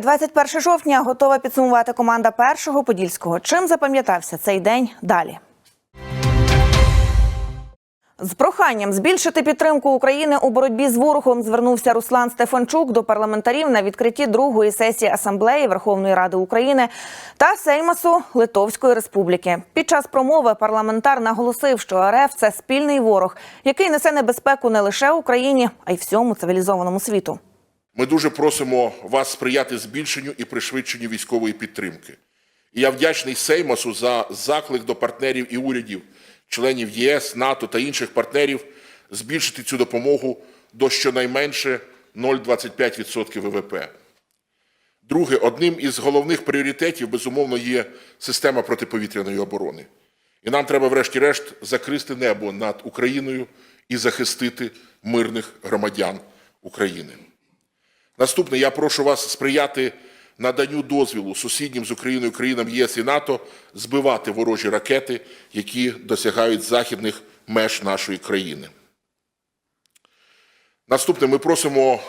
Триває 21 жовтня. Готова підсумувати команда першого подільського. Чим запам'ятався цей день далі? З проханням збільшити підтримку України у боротьбі з ворогом звернувся Руслан Стефанчук до парламентарів на відкритті другої сесії асамблеї Верховної Ради України та Сеймасу Литовської Республіки. Під час промови парламентар наголосив, що РФ це спільний ворог, який несе небезпеку не лише Україні, а й всьому цивілізованому світу. Ми дуже просимо вас сприяти збільшенню і пришвидшенню військової підтримки. І я вдячний Сеймасу за заклик до партнерів і урядів, членів ЄС, НАТО та інших партнерів збільшити цю допомогу до щонайменше 0,25% ВВП. Друге, одним із головних пріоритетів, безумовно, є система протиповітряної оборони. І нам треба, врешті-решт, закрити небо над Україною і захистити мирних громадян України. Наступне, я прошу вас сприяти наданню дозвілу сусіднім з Україною країнам ЄС і НАТО збивати ворожі ракети, які досягають західних меж нашої країни. Наступне, ми просимо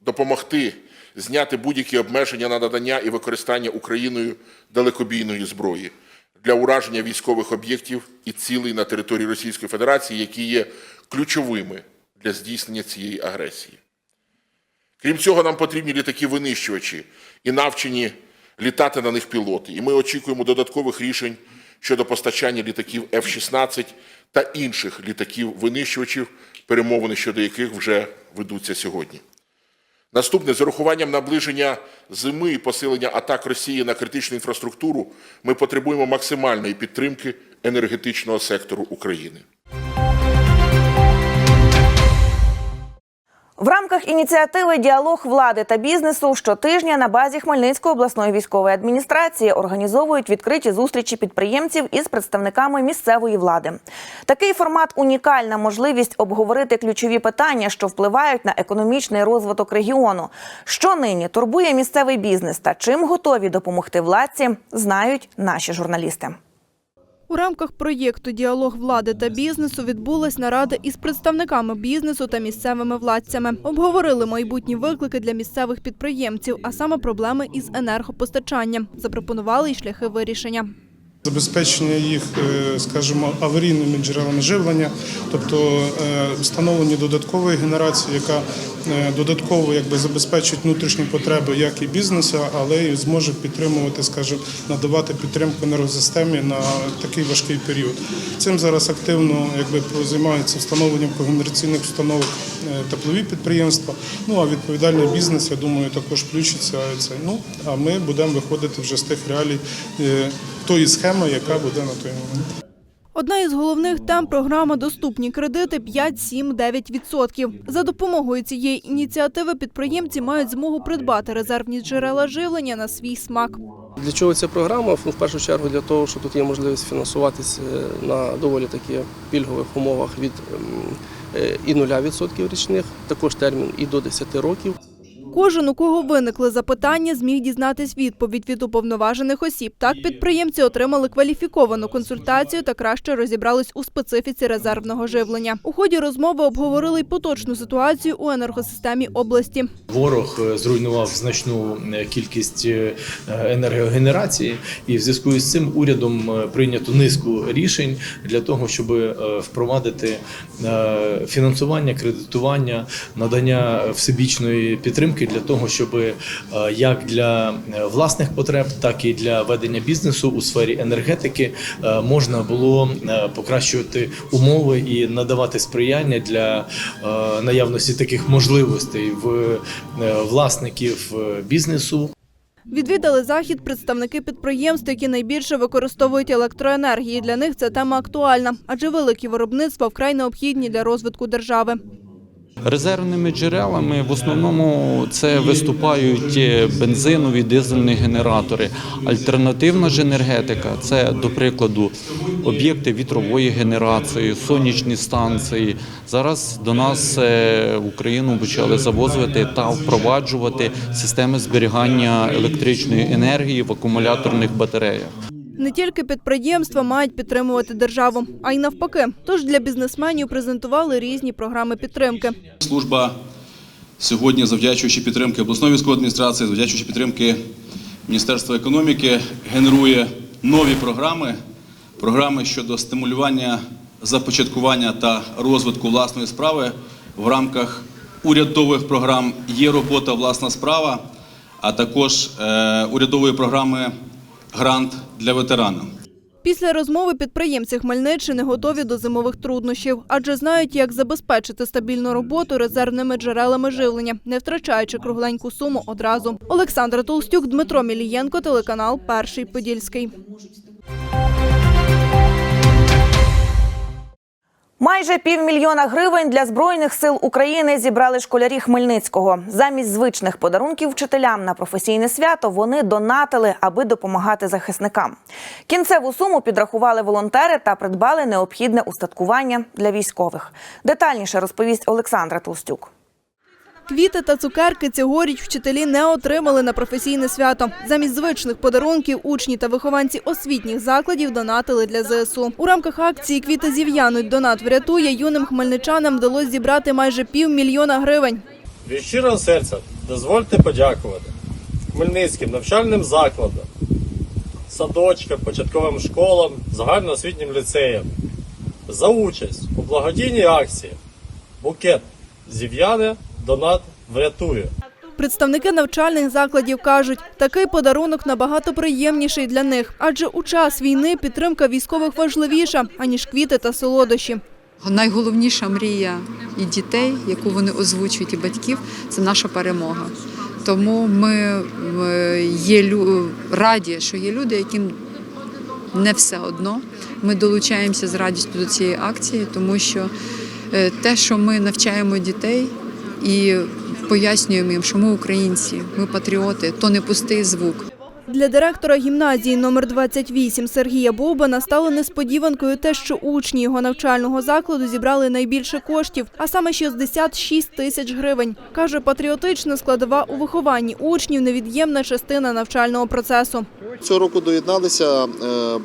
допомогти зняти будь-які обмеження на надання і використання Україною далекобійної зброї для ураження військових об'єктів і цілей на території Російської Федерації, які є ключовими для здійснення цієї агресії. Крім цього, нам потрібні літаки-винищувачі і навчені літати на них пілоти. І ми очікуємо додаткових рішень щодо постачання літаків F-16 та інших літаків-винищувачів, перемовини щодо яких вже ведуться сьогодні. Наступне, з урахуванням наближення зими і посилення атак Росії на критичну інфраструктуру, ми потребуємо максимальної підтримки енергетичного сектору України. В рамках ініціативи Діалог влади та бізнесу щотижня на базі Хмельницької обласної військової адміністрації організовують відкриті зустрічі підприємців із представниками місцевої влади. Такий формат унікальна можливість обговорити ключові питання, що впливають на економічний розвиток регіону. Що нині турбує місцевий бізнес та чим готові допомогти владці, знають наші журналісти. У рамках проєкту Діалог влади та бізнесу відбулась нарада із представниками бізнесу та місцевими владцями. Обговорили майбутні виклики для місцевих підприємців, а саме проблеми із енергопостачанням. Запропонували й шляхи вирішення. Забезпечення їх, е, скажімо, аварійними джерелами живлення, тобто е, встановлення додаткової генерації, яка е, додатково якби забезпечить внутрішні потреби як і бізнесу, але й зможе підтримувати, скажімо, надавати підтримку енергосистемі на такий важкий період. Цим зараз активно якби займаються встановленням когенераційних установок теплові підприємства. Ну а відповідальний бізнес, я думаю, також включиться. Ну а ми будемо виходити вже з тих реалій тої схеми, яка буде на той момент. Одна із головних тем програма Доступні кредити 5, 7, 9%. За допомогою цієї ініціативи підприємці мають змогу придбати резервні джерела живлення на свій смак. Для чого ця програма? Ну, в першу чергу для того, що тут є можливість фінансуватися на доволі таки пільгових умовах від ем, е, і 0% річних, також термін і до 10 років. Кожен, у кого виникли запитання, зміг дізнатись відповідь від уповноважених осіб. Так підприємці отримали кваліфіковану консультацію та краще розібрались у специфіці резервного живлення. У ході розмови обговорили й поточну ситуацію у енергосистемі області. Ворог е, зруйнував значну е, кількість е, енергогенерації, і в зв'язку з цим урядом прийнято низку рішень для того, щоб впровадити фінансування, кредитування, надання всебічної підтримки для того, щоб е, як для е, власних потреб, так і для ведення бізнесу у сфері енергетики е, можна було покращувати умови і надавати сприяння для наявності таких можливостей в власників бізнесу. Відвідали захід представники підприємств, які найбільше використовують електроенергії. Для них ця тема актуальна, адже великі виробництва вкрай необхідні для розвитку держави. Резервними джерелами в основному це виступають е, бензинові дизельні генератори. Альтернативна ж енергетика це, до прикладу, об'єкти вітрової генерації, сонячні станції. Зараз до нас е, в Україну почали завозити та впроваджувати системи зберігання електричної енергії в акумуляторних батареях. Не тільки підприємства мають підтримувати державу, а й навпаки. Тож для бізнесменів презентували різні програми підтримки. Служба Сьогодні, завдячуючи підтримки обласної військової адміністрації, завдячуючи підтримки Міністерства економіки, генерує нові програми, програми щодо стимулювання започаткування та розвитку власної справи в рамках урядових програм є робота власна справа, а також е, урядової програми Грант для ветерана. Після розмови підприємці Хмельниччини готові до зимових труднощів, адже знають, як забезпечити стабільну роботу резервними джерелами живлення, не втрачаючи кругленьку суму одразу. Олександра Толстюк, Дмитро Мілієнко, телеканал Перший Подільський. Майже півмільйона гривень для збройних сил України зібрали школярі Хмельницького. Замість звичних подарунків вчителям на професійне свято вони донатили, аби допомагати захисникам. Кінцеву суму підрахували волонтери та придбали необхідне устаткування для військових. Детальніше розповість Олександра Толстюк. Квіти та цукерки цьогоріч вчителі не отримали на професійне свято. Замість звичних подарунків учні та вихованці освітніх закладів донатили для ЗСУ. У рамках акції Квіти зів'януть донат врятує юним хмельничанам вдалося зібрати майже півмільйона гривень. Від щирого серця дозвольте подякувати хмельницьким навчальним закладам, садочкам, початковим школам, загальноосвітнім ліцеям за участь у благодійній акції Букет зів'яне, донат врятує. Представники навчальних закладів кажуть, такий подарунок набагато приємніший для них, адже у час війни підтримка військових важливіша аніж квіти та солодощі. Найголовніша мрія і дітей, яку вони озвучують, і батьків, це наша перемога. Тому ми є раді, що є люди, яким не все одно. Ми долучаємося з радістю до цієї акції, тому що е, те, що ми навчаємо дітей і пояснюємо їм, що ми українці, ми патріоти, то не пустий звук. Для директора гімназії номер 28 Сергія Бовбана стало несподіванкою те, що учні його навчального закладу зібрали найбільше коштів, а саме 66 тисяч гривень. Каже, патріотична складова у вихованні учнів невід'ємна частина навчального процесу. Цього року доєдналися е,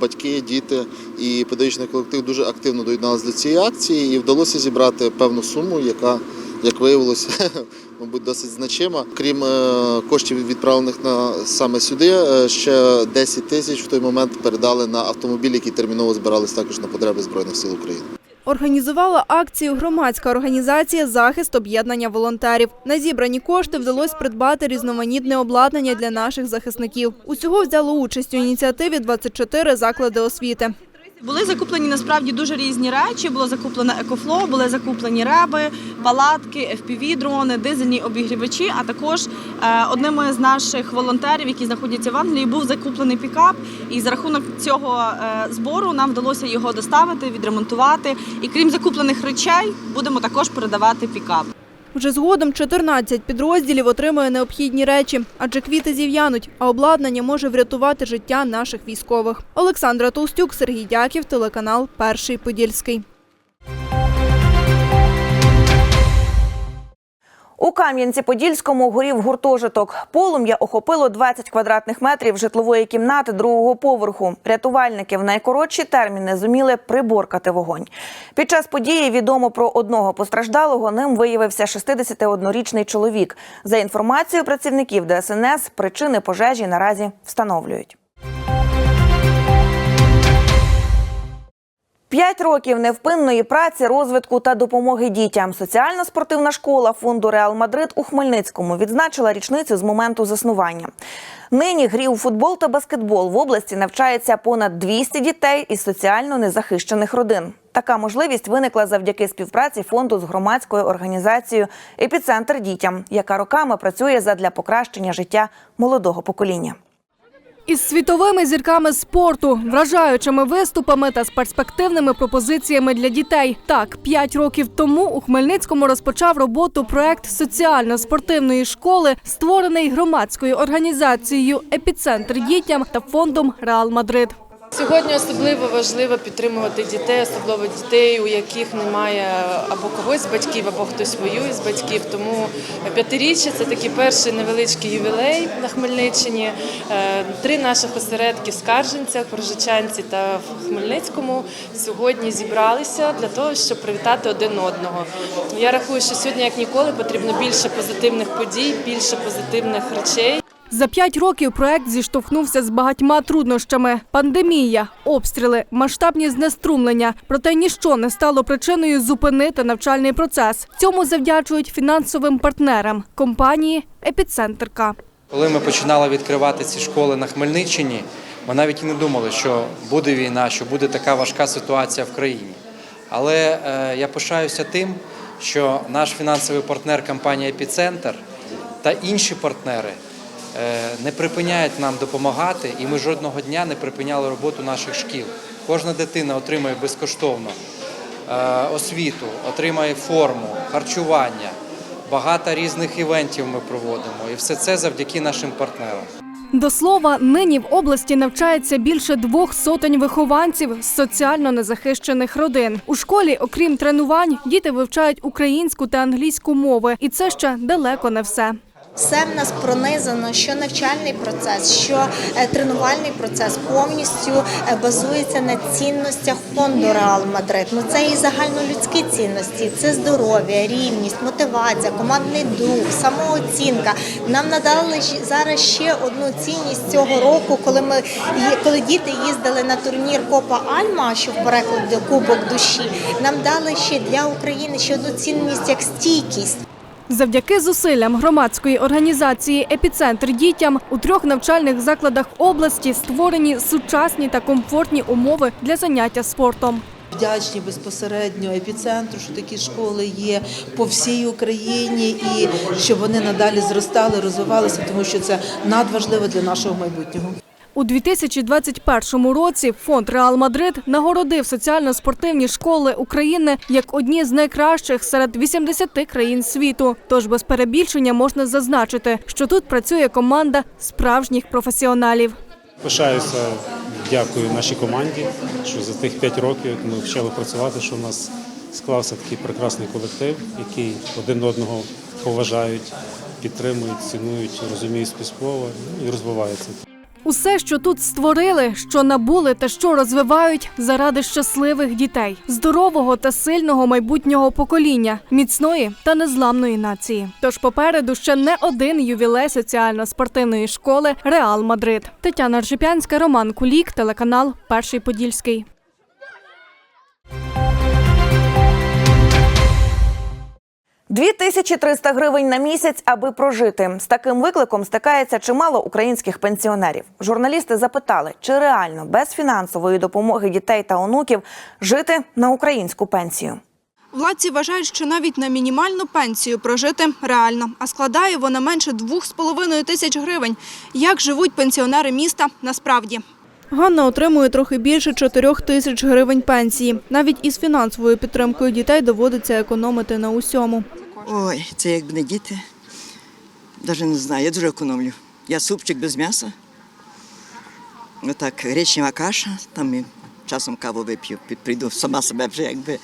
батьки, діти і педагогічний колектив дуже активно доєдналися до цієї акції і вдалося зібрати певну суму, яка, як виявилося, мабуть, досить значима. Крім е, коштів, відправлених на саме сюди, е, ще 10 тисяч в той момент передали на автомобіль, які терміново збирались також на потреби Збройних сил України. Організувала акцію громадська організація Захист об'єднання волонтерів. На зібрані кошти вдалося придбати різноманітне обладнання для наших захисників. Усього взяло участь у ініціативі 24 заклади освіти. Були закуплені насправді дуже різні речі. Було закуплено екофло, були закуплені реби, палатки, fpv дрони, дизельні обігрівачі. А також е, одним з наших волонтерів, які знаходяться в Англії, був закуплений пікап. І за рахунок цього е, збору нам вдалося його доставити, відремонтувати. І крім закуплених речей, будемо також передавати пікап. Вже згодом 14 підрозділів отримує необхідні речі, адже квіти зів'януть, а обладнання може врятувати життя наших військових. Олександра Толстюк, Сергій Дяків, телеканал Перший Подільський. У Кам'янці-Подільському горів гуртожиток. Полум'я охопило 20 квадратних метрів житлової кімнати другого поверху. Рятувальники в найкоротші терміни зуміли приборкати вогонь. Під час події відомо про одного постраждалого. Ним виявився 61-річний чоловік. За інформацією працівників ДСНС, причини пожежі наразі встановлюють. П'ять років невпинної праці, розвитку та допомоги дітям. Соціально-спортивна школа фонду Реал Мадрид у Хмельницькому відзначила річницю з моменту заснування. Нині грі у футбол та баскетбол в області навчається понад 200 дітей із соціально незахищених родин. Така можливість виникла завдяки співпраці фонду з громадською організацією Епіцентр дітям, яка роками працює задля покращення життя молодого покоління. Із світовими зірками спорту, вражаючими виступами та з перспективними пропозиціями для дітей. Так, п'ять років тому у Хмельницькому розпочав роботу проект соціально-спортивної школи, створений громадською організацією Епіцентр дітям та фондом Реал Мадрид. Сьогодні особливо важливо підтримувати дітей, особливо дітей, у яких немає або когось з батьків, або хтось воює з батьків. Тому п'ятиріччя це такий перший невеличкий ювілей на Хмельниччині. Е, Три наших осередки в Скарженцях, Рожичанці та в Хмельницькому сьогодні зібралися для того, щоб привітати один одного. Я рахую, що сьогодні, як ніколи, потрібно більше позитивних подій, більше позитивних речей. За п'ять років проект зіштовхнувся з багатьма труднощами: пандемія, обстріли, масштабні знеструмлення. Проте ніщо не стало причиною зупинити навчальний процес. Цьому завдячують фінансовим партнерам компанії Епіцентр К. Коли ми починали відкривати ці школи на Хмельниччині, ми навіть і не думали, що буде війна, що буде така важка ситуація в країні. Але е, я пишаюся тим, що наш фінансовий партнер компанія Епіцентр та інші партнери не припиняють нам допомагати, і ми жодного дня не припиняли роботу наших шкіл. Кожна дитина отримує безкоштовно е, освіту, отримає форму, харчування. Багато різних івентів ми проводимо, і все це завдяки нашим партнерам. До слова, нині в області навчається більше двох сотень вихованців з соціально незахищених родин. У школі, окрім тренувань, діти вивчають українську та англійську мови, і це ще далеко не все. Все в нас пронизано, що навчальний процес, що е, тренувальний процес повністю е, базується на цінностях фонду Реал Мадрид. Ну це і загальнолюдські цінності, це здоров'я, рівність, мотивація, командний дух, самооцінка. Нам надали зараз ще одну цінність цього року, коли ми коли діти їздили на турнір Копа Альма, що в перекладі Кубок душі. Нам дали ще для України ще одну цінність як стійкість. Завдяки зусиллям громадської організації Епіцентр дітям у трьох навчальних закладах області створені сучасні та комфортні умови для заняття спортом. Вдячні безпосередньо епіцентру, що такі школи є по всій Україні, і щоб вони надалі зростали, розвивалися, тому що це надважливо для нашого майбутнього. У 2021 році фонд Реал Мадрид нагородив соціально-спортивні школи України як одні з найкращих серед 80 країн світу. Тож без перебільшення можна зазначити, що тут працює команда справжніх професіоналів. Пишаюся, дякую нашій команді, що за тих 5 років ми вчили працювати, що в нас склався такий прекрасний колектив, який один одного поважають, підтримують, цінують, розуміють співслова і розвиваються. Усе, що тут створили, що набули та що розвивають заради щасливих дітей, здорового та сильного майбутнього покоління, міцної та незламної нації. Тож попереду ще не один ювілей соціально-спортивної школи Реал Мадрид. Тетяна Ржепянська, Роман Кулік, телеканал Перший Подільський. Дві тисячі 300 гривень на місяць, аби прожити. З таким викликом стикається чимало українських пенсіонерів. Журналісти запитали, чи реально без фінансової допомоги дітей та онуків жити на українську пенсію. Владці вважають, що навіть на мінімальну пенсію прожити реально, а складає вона менше 2,5 тисяч гривень. Як живуть пенсіонери міста насправді? Ганна отримує трохи більше 4 тисяч гривень пенсії. Навіть із фінансовою підтримкою дітей доводиться економити на усьому. Ой, це якби не діти. Навіть не знаю, я дуже економлю. Я супчик без м'яса. Отак, гречнева каша, там і часом каву вип'ю, прийду сама себе вже якби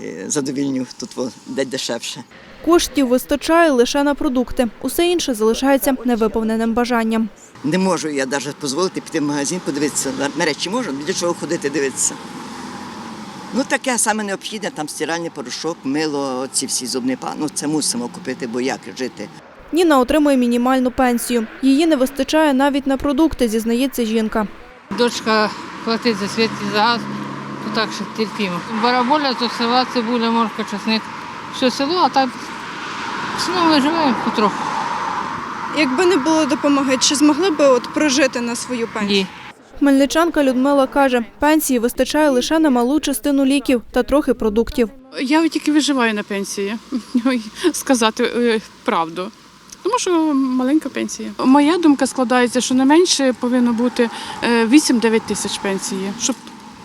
е, задовільню, тут де дешевше. Коштів вистачає лише на продукти. Усе інше залишається невиповненим бажанням. Не можу я навіть дозволити піти в магазин, подивитися. На- речі можу, для чого ходити дивитися. Ну, таке саме необхідне, там стиральний порошок, мило, ці всі зубні па. Ну, це мусимо купити, бо як жити. Ніна отримує мінімальну пенсію. Її не вистачає навіть на продукти, зізнається жінка. Дочка платить за світ і за газ, то так що терпімо. Бараболя, то села, цибуля, морка, часник. Все село, а так в основному ми живемо потроху. Якби не було допомоги, чи змогли би от прожити на свою пенсію? Ні. Хмельничанка Людмила каже, пенсії вистачає лише на малу частину ліків та трохи продуктів. Я тільки виживаю на пенсії, сказати е, правду. Тому що маленька пенсія. Моя думка складається, що не менше повинно бути е, 8-9 тисяч пенсії, щоб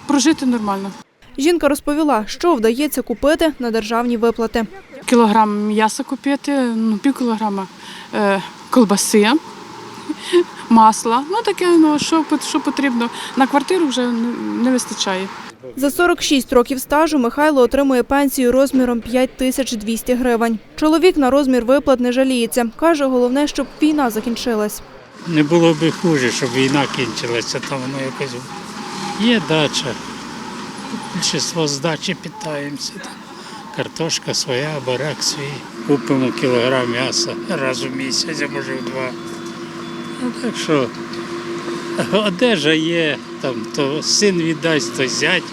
прожити нормально. Жінка розповіла, що вдається купити на державні виплати. Кілограм м'яса купити, ну, пів кілограма е, колбаси, масла. Ну таке, ну що, що потрібно. На квартиру вже не- не вистачає. За 46 років стажу Михайло отримує пенсію розміром 5200 гривень. Чоловік на розмір виплат не жаліється. Каже, головне, щоб війна закінчилась. Не було б хуже, щоб війна кінчилася, там воно якось. Є дача. Більшість з дачі питаємося. Картошка своя, барак свій. Купимо кілограм м'яса раз у місяць, а може в два. Ну, так що одежа є, там, то син віддасть, то зять.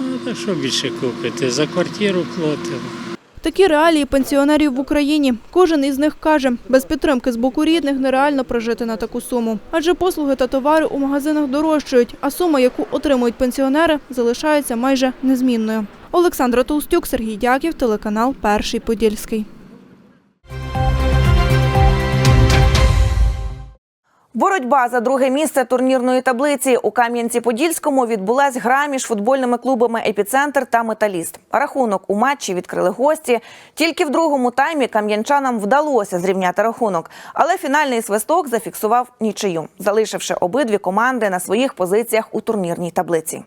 Ну, так що більше купити? За квартиру платимо. Такі реалії пенсіонерів в Україні. Кожен із них каже, без підтримки з боку рідних нереально прожити на таку суму. Адже послуги та товари у магазинах дорожчають, а сума, яку отримують пенсіонери, залишається майже незмінною. Олександра Толстюк, Сергій Дяків, телеканал Перший Подільський. Боротьба за друге місце турнірної таблиці у Кам'янці-Подільському відбулась гра між футбольними клубами Епіцентр та Металіст. Рахунок у матчі відкрили гості. Тільки в другому таймі кам'янчанам вдалося зрівняти рахунок, але фінальний свисток зафіксував нічию, залишивши обидві команди на своїх позиціях у турнірній таблиці.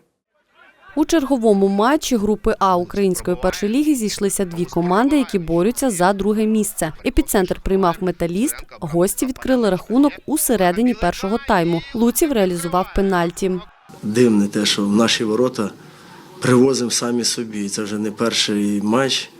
У черговому матчі групи А української першої ліги зійшлися дві команди, які борються за друге місце. Епіцентр приймав металіст. Гості відкрили рахунок у середині першого тайму. Луців реалізував пенальті. Дивне те, що в наші ворота привозимо самі собі. Це вже не перший матч.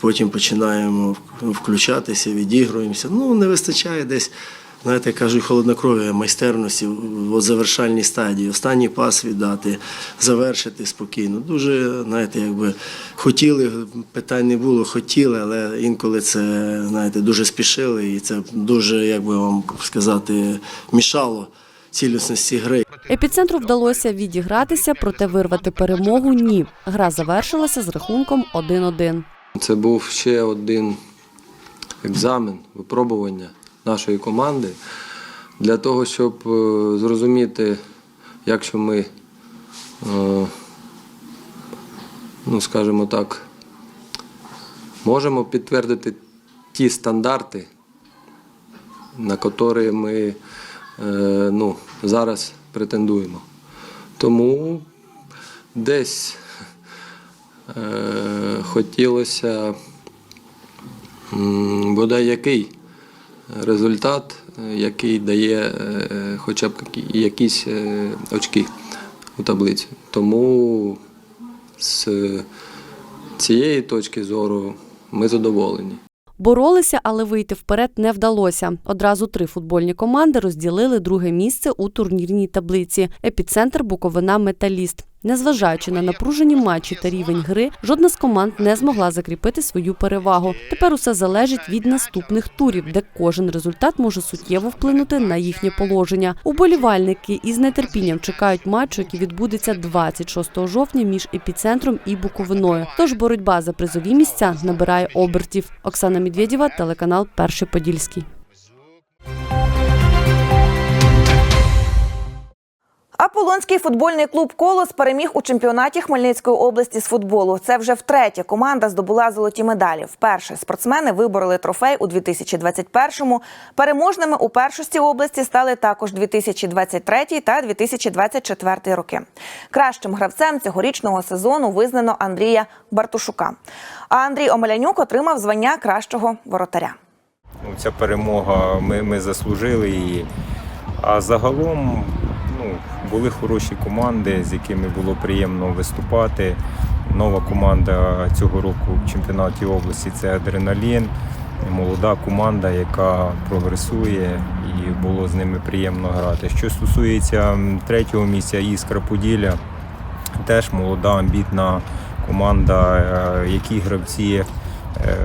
Потім починаємо включатися, відігруємося. Ну, не вистачає десь, знаєте, кажуть, холоднокров'я, майстерності в завершальній стадії. Останній пас віддати, завершити спокійно. Дуже, знаєте, якби хотіли, питань не було, хотіли, але інколи це, знаєте, дуже спішили, і це дуже, як би вам сказати, мішало цілісності гри. Епіцентру вдалося відігратися, проте вирвати перемогу ні. Гра завершилася з рахунком 1-1. Це був ще один екзамен, випробування нашої команди для того, щоб е, зрозуміти, якщо ми, е, ну скажімо так, можемо підтвердити ті стандарти, на які ми е, ну, зараз претендуємо. Тому десь хотілося бодай який результат, е, який дає е, хоча б якісь е, очки у таблиці. Тому з цієї точки зору ми задоволені. Боролися, але вийти вперед не вдалося. Одразу три футбольні команди розділили друге місце у турнірній таблиці. Епіцентр Буковина Металіст. Незважаючи на напружені матчі та рівень гри, жодна з команд не змогла закріпити свою перевагу. Тепер усе залежить від наступних турів, де кожен результат може суттєво вплинути на їхнє положення. Уболівальники із нетерпінням чекають матчу, який відбудеться 26 жовтня між епіцентром і Буковиною. Тож боротьба за призові місця набирає обертів. Оксана Медведєва, телеканал Перший Подільський. Аполонський футбольний клуб Колос переміг у чемпіонаті Хмельницької області з футболу. Це вже втретє команда здобула золоті медалі. Вперше спортсмени вибороли трофей у 2021-му. Переможними у першості області стали також 2023 та 2024 роки. Кращим гравцем цьогорічного сезону визнано Андрія Бартушука. А Андрій Омелянюк отримав звання кращого воротаря. Ну, Ця перемога ми, ми заслужили її. А загалом ну, були хороші команди, з якими було приємно виступати. Нова команда цього року в чемпіонаті області це Адреналін. Молода команда, яка прогресує, і було з ними приємно грати. Що стосується третього місця Іскра Поділля, теж молода, амбітна команда, е, які гравці е,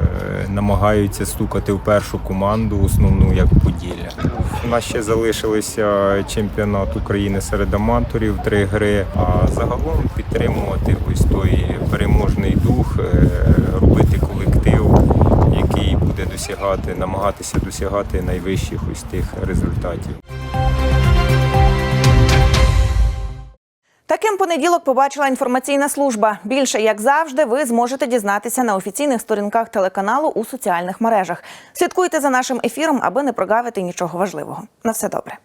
намагаються стукати в першу команду, основну як Поділля. У нас ще залишилися чемпіонат України серед аматорів, три гри. А загалом підтримувати ось той переможний дух, е, робити колектив, який буде досягати, намагатися досягати найвищих ось тих результатів. Таким понеділок побачила інформаційна служба. Більше як завжди, ви зможете дізнатися на офіційних сторінках телеканалу у соціальних мережах. Слідкуйте за нашим ефіром, аби не прогавити нічого важливого. На все добре.